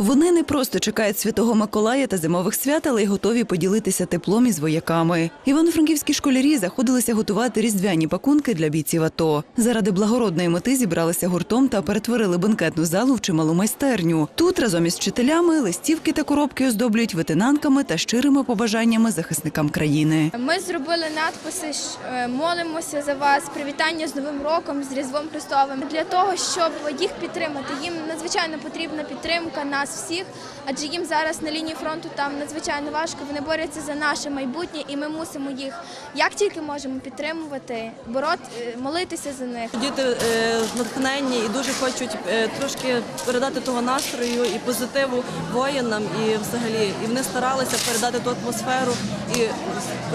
Вони не просто чекають святого Миколая та зимових свят, але й готові поділитися теплом із вояками. Івано-франківські школярі заходилися готувати різдвяні пакунки для бійців АТО. Заради благородної мети зібралися гуртом та перетворили бенкетну залу в чималу майстерню. Тут разом із вчителями листівки та коробки оздоблюють ветенанками та щирими побажаннями захисникам країни. Ми зробили надписи е, молимося за вас, привітання з Новим роком, з Різдвом Христовим для того, щоб їх підтримати. Їм надзвичайно потрібна підтримка нас всіх, адже їм зараз на лінії фронту там надзвичайно важко. Вони борються за наше майбутнє, і ми мусимо їх як тільки можемо підтримувати, борот, е, молитися за них. Діти е, натхненні і дуже хочуть е, трошки передати того настрою і позитиву воїнам, і взагалі і вони старалися передати ту атмосферу і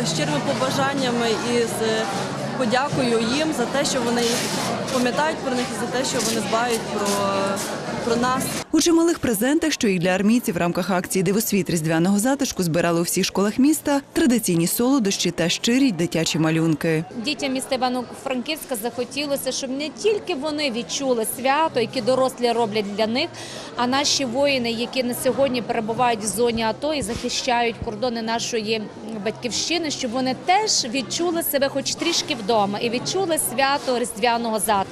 з щирими побажаннями і з подякою їм за те, що вони пам'ятають про них і за те, що вони дбають про, про нас. У чималих презентах, що і для армійців в рамках акції Дивосвіт різдвяного затишку збирали у всіх школах міста традиційні солодощі та щирі дитячі малюнки. Дітям міста Івано-Франківська захотілося, щоб не тільки вони відчули свято, яке дорослі роблять для них, а наші воїни, які на сьогодні перебувають в зоні АТО і захищають кордони нашої батьківщини, щоб вони теж відчули себе, хоч трішки вдома, і відчули свято різдвяного затишку.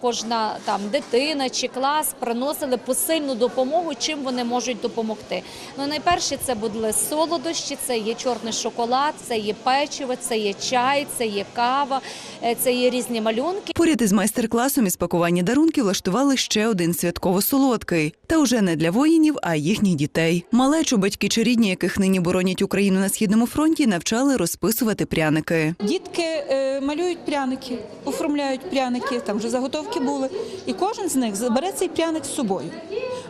Кожна там дитина чи клас приносили посильну допомогу, чим вони можуть допомогти. Ну найперше це були солодощі, це є чорний шоколад, це є печиво, це є чай, це є кава, е, це є різні малюнки. Поряд із майстер-класом із пакування дарунків влаштували ще один святково-солодкий. Та уже не для воїнів, а їхніх дітей. Малечу батьки чи рідні, яких нині боронять Україну на східному фронті, навчали розписувати пряники. Дітки е, малюють пряники, оформляють пряники, там вже заготовки були. І кожен з них забере цей пряник з собою.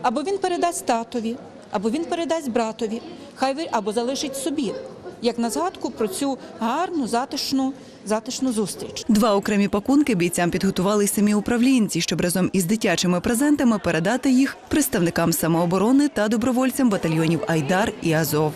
Або він передасть татові, або він передасть братові, хай ви або залишить собі, як на згадку про цю гарну, затишну, затишну зустріч. Два окремі пакунки бійцям підготували й самі управлінці, щоб разом із дитячими презентами передати їх представникам самооборони та добровольцям батальйонів Айдар і Азов.